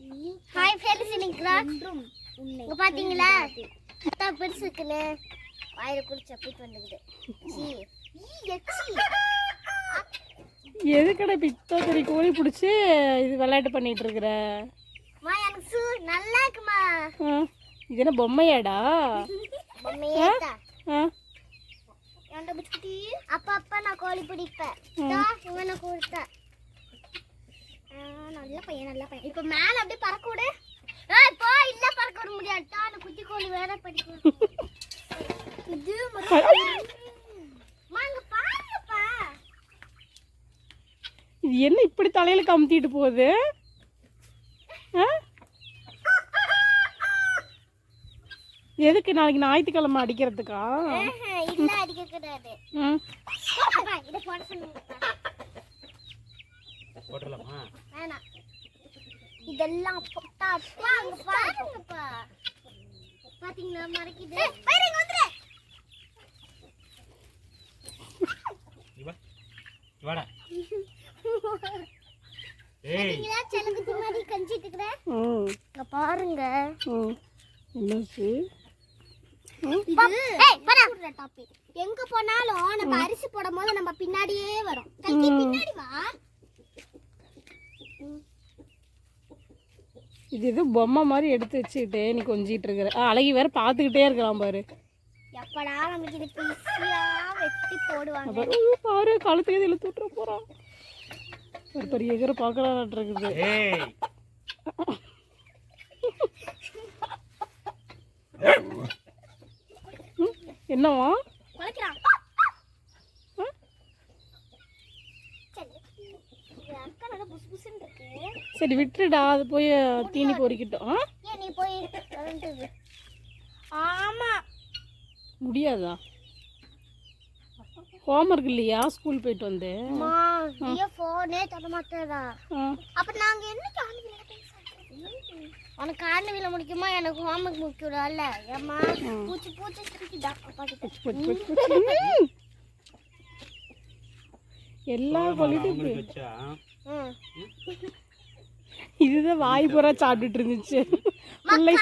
Hi friends இன்னைக்கு இங்க பாத்தீங்களா? அத்தா பெருசு இருக்குன்னு. வாயில குடிச்சு அப்படிட்டு வந்துக்குது. சீ. எதுக்கடா இப்போ இத்தனை கோழி பிடிச்சி இது விளையாட்டு பண்ணிட்டு இருக்கிற? நல்லா இருக்குமா? இது என்ன பொம்மையாடா? அப்பா அப்பா நான் கோழி பிடிப்பேன். இவனை கொடுத்தா நல்ல பையன் நல்ல பையன். இப்போ மேல அப்படியே பறக்க விடு ஏய் போ இல்ல பறக்க விட முடியாது. தான் அந்த குட்டி கோழி வேற படிக்கும் இது மாங்க பாருங்கப்பா. இது என்ன இப்படி தலையில கமுத்திட்டு போகுது? ஆ? எதுக்கு நாளைக்கு ஞாயிற்றுக்கிழமை அடிக்கிறதுக்கா? இல்ல அடிக்க கூடாது ம் இதை போட இதெல்லாம் போட்டா அப்பா அங்க பாருங்கப்பா பாத்தீங்களா? மறைக்குது. பாருங்க வந்துரு. இவா வாடா. ஏய். செலவுக்கு மாதிரி கஞ்சிட்டு இருக்கிறேன் ம். இங்க பாருங்க. ம். என்னாச்சு? எங்க போனாலும் நம்ம அரிசி போடும் போது நம்ம பின்னாடியே வரும். கல்கி பின்னாடி வா இது எதோ பொம்மை மாதிரி எடுத்து வச்சுக்கிட்டே நீ கொஞ்சிட்டு இருக்கிற. அழகி வேற பார்த்துக்கிட்டே இருக்கலாம் பாரு. எப்படா நமக்கு இது பீஸியா வெட்டி போடுவாங்க? பாரு கழுத்துக்கு இதில் தூட்டுற போகிறான் ஒரு பெரிய எகர பார்க்கலான் இருக்குது. ஏய். என்னவா குலைக்கிறான் சரி. இது அக்கா நல்லா புசு புசுன்னு இருக்கு சரி விட்டுடுடா. அது போய் தீனி பொறிக்கிட்டோம். நீ போய் ஆமா. முடியாதா? ஹோம்ஒர்க் இல்லையா? ஸ்கூல் போயிட்டு வந்து. அம்மா நீ போனே தர மாட்டேடா. அப்ப நாங்க என்ன உனக்கு காணவில முடிக்குமா? எனக்கு ஹோம்ஒர்க் முக்கியம்ல ஏம்மா பூச்சி பூச்சி திருக்கிடா அப்பா கிட்ட. இதுதான் வாய் பூரா சாப்பிட்டுட்டு இருந்துச்சு. பிள்ளை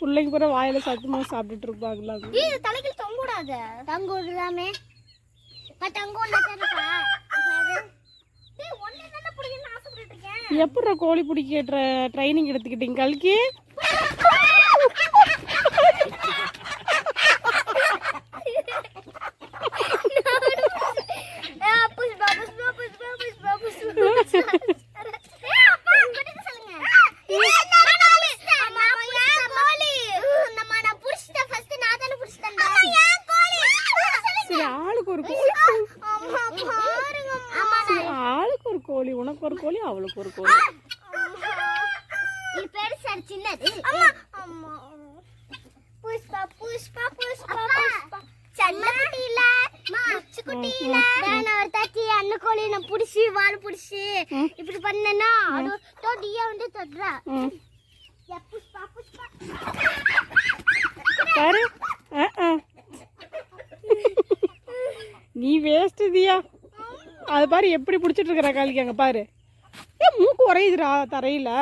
பிள்ளைங்க பூரா வாயில சத்தமா சாப்பிட்டுட்டு இருப்பாங்களா? இது தலைக்கு தொங்க விடாத. தங்க இருக்கேன். எப்படா கோழி பிடிக்க ட்ரைனிங் எடுத்துக்கிட்டீங்க கல்கி ஏய், புஷ்பா, புஷ்பா, புஷ்பா, புஷ்பா, புஷ்பா, புஷ்பா. ஏய், அப்பா, இங்கிட்டு சொல்லுங்க. ஏய், நான் புடிச்சிட்டேன். அம்மா, என் கோழி. நம்ம நான் புடிச்சிட்டேன். first நான் தானே புடிச்சிட்டேன்டா. சரி ஆளுக்கு ஒரு கோழி. ஆளுக்கு ஒரு கோழி உனக்கு ஒரு கோழி அவளுக்கு ஒரு கோழி. புஷ்பா, புஷ்பா, புஷ்பா, புஷ்பா. செல்லக்குட்டி இல்ல, முச்சுக்குட்டி இல்ல. நான் ஒரு தாச்சி அண்ணன் கோழி நான் புடிச்சு வால் புடிச்சு. இப்படி பண்ணேன்னா அது தொட்டியா வந்து தொடுறா. புஷ்பா புஷ்பா. பாரு. ஆ, ஆ. நீ வேஸ்ட் தியா? அது பாரு எப்படி பிடிச்சிட்டு இருக்கிற காலிக்கு அங்கே பாரு. ஏன் மூக்கு உரையுதுடா தரையில்.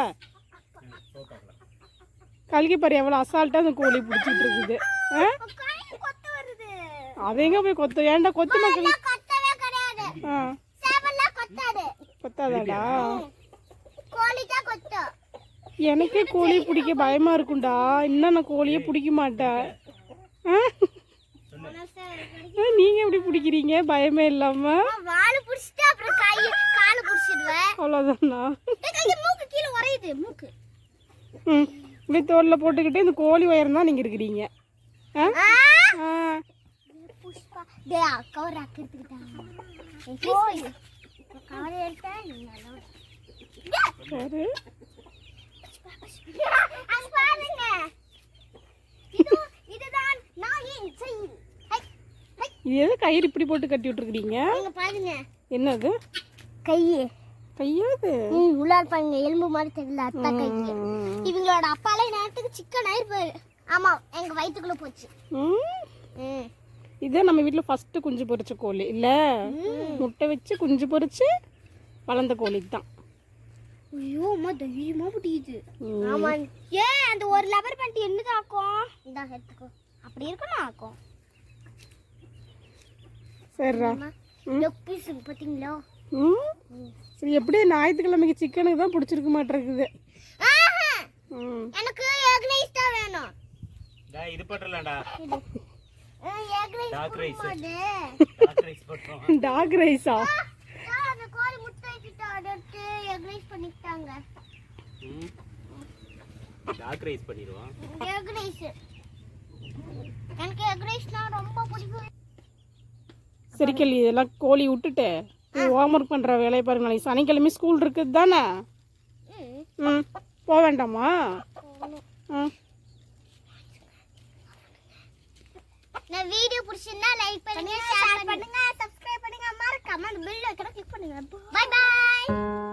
கல்கி பாரு எவ்வளோ அசால்ட்டாக அந்த கோழி பிடிச்சிட்டு இருக்குது. ஆ? அது எங்கே போய் கொத்து? ஏன்டா கொத்து மக்கள்? ஆ. கொத்தாதாடா? எனக்கே கோழி பிடிக்க பயமாக இருக்கும்டா. இன்னும் நான் கோழியே பிடிக்க மாட்டேன். ஆ? நீங்க எப்படி பிடிக்கிறீங்க? பயமே இல்லாம. வாழை புடிச்சிட்டு அப்புறம் கை காலை புடிச்சிடுவேன் அவ்வளோதானா கைய மூக்கு கீழே உரையுது மூக்கு. ம் இப்படி தோலில் போட்டுக்கிட்டு இந்த கோழி உயரம் தான் நீங்கள் இருக்கிறீங்க. ஆ? ஆ? புஷ்பா டே அக்கா ஒரு அக்கா எடுத்துக்கிட்டாங்க பாருங்க. இதுதான் செயல் ஹை, ஹை. இது எது கயிறு இப்படி போட்டு கட்டி விட்டுருக்கிறீங்க பாருங்க. என்னது? கையே. கையாது? உள்ளார் பாருங்க எலும்பு மாதிரி தெரியல அத்தா கையே இவங்களோட அப்பாலே நேரத்துக்கு சிக்கன் ஆயிருப்பாரு ஆமா எங்க வயித்துக்குள்ள போச்சு. ம்? ம். இதுதான் நம்ம வீட்டில் ஃபஸ்ட்டு குஞ்சு பொரிச்ச கோழி. இல்லை? முட்டை வச்சு குஞ்சு பொரிச்சு வளர்ந்த கோழி தான் ஐயோ அம்மா தைரியமா பிடிக்குது. ஆமா. ஏ அந்த ஒரு லவர் பண்ணிட்டு இந்த எடுத்துக்கோ. அப்படி இருக்கணும் ஆக்கும். சரிடா லெக் பீஸ் பாத்தீங்களா? ம்? சரி எப்படியும் ஞாயிற்றுக்கிழமைக்கு சிக்கனுக்கு தான் பிடிச்சிருக்க மாட்டேருக்குது. ஆஹா! ம். எனக்கு எக் ரைஸ் தான் வேணும். டா இது போட்டுடலாம்டா எக் ரைஸ் டாக் ரைஸ் போடு டாக் ரைஸ் டாக் அந்த கோழி முட்டை வச்சுட்டு அடுத்து எக் ரைஸ் பண்ணிட்டாங்க ம். டாக் ரைஸ் பண்ணிடுவோம். எக் ரைஸ் எனக்கு எக் ரைஸ்னா ரொம்ப பிடிக்கும். சரி கேள்வி இதெல்லாம் கோழி விட்டுட்டு ஹோம் ஒர்க் பண்ணுற வேலையை பாருங்க நாளைக்கு சனிக்கிழமை ஸ்கூல் இருக்குது தானே? ம். ம். போக வேண்டாமா? ம் நான் வீடியோ பிடிச்சிருந்தா லைக் பண்ணுங்க ஷேர் பண்ணுங்க. சப்ஸ்கிரைப் பண்ணுங்க. மறக்காம அந்த பெல் ஐக்கனை கிளிக் பண்ணுங்க. By by